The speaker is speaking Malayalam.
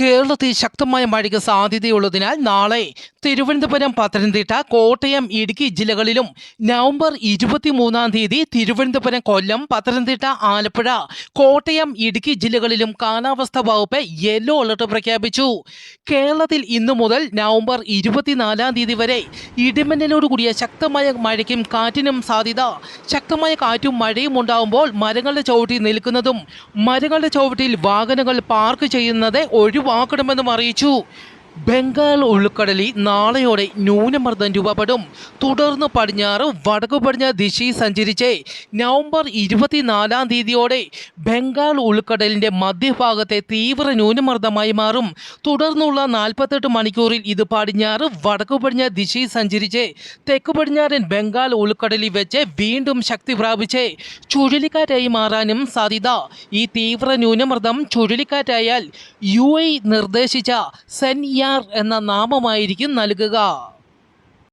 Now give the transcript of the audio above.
കേരളത്തിൽ ശക്തമായ മഴയ്ക്ക് സാധ്യതയുള്ളതിനാൽ നാളെ തിരുവനന്തപുരം പത്തനംതിട്ട കോട്ടയം ഇടുക്കി ജില്ലകളിലും നവംബർ ഇരുപത്തിമൂന്നാം തീയതി തിരുവനന്തപുരം കൊല്ലം പത്തനംതിട്ട ആലപ്പുഴ കോട്ടയം ഇടുക്കി ജില്ലകളിലും കാലാവസ്ഥാ വകുപ്പ് യെല്ലോ അലർട്ട് പ്രഖ്യാപിച്ചു. കേരളത്തിൽ ഇന്നു മുതൽ നവംബർ ഇരുപത്തിനാലാം തീയതി വരെ ഇടിമിന്നലോട് കൂടിയ ശക്തമായ മഴയ്ക്കും കാറ്റിനും സാധ്യത. ശക്തമായ കാറ്റും മഴയും ഉണ്ടാകുമ്പോൾ മരങ്ങളുടെ ചുവട്ടിൽ നിൽക്കുന്നതും മരങ്ങളുടെ ചുവട്ടിൽ വാഹനങ്ങൾ പാർക്ക് ചെയ്യുന്നത് ഒഴിവാക്കണമെന്നും അറിയിച്ചു. ബംഗാൾ ഉൾക്കടലിൽ നാളെയോടെ ന്യൂനമർദ്ദം രൂപപ്പെടും. തുടർന്ന് പടിഞ്ഞാറ് വടക്കു പടിഞ്ഞാറ് ദിശയിൽ സഞ്ചരിച്ച് നവംബർ ഇരുപത്തിനാലാം തീയതിയോടെ ബംഗാൾ ഉൾക്കടലിന്റെ മധ്യഭാഗത്തെ തീവ്ര ന്യൂനമർദ്ദമായി മാറും. തുടർന്നുള്ള നാൽപ്പത്തെട്ട് മണിക്കൂറിൽ ഇത് പടിഞ്ഞാറ് വടക്കു പടിഞ്ഞാറ് ദിശയിൽ സഞ്ചരിച്ച് തെക്ക് പടിഞ്ഞാറൻ ബംഗാൾ ഉൾക്കടലിൽ വെച്ച് വീണ്ടും ശക്തി പ്രാപിച്ച് ചുഴലിക്കാറ്റായി മാറാനും സാധ്യത. ഈ തീവ്ര ന്യൂനമർദ്ദം ചുഴലിക്കാറ്റായാൽ യു നിർദ്ദേശിച്ച സെൻയാർ എന്ന നാമമായിരിക്കും നൽകുക.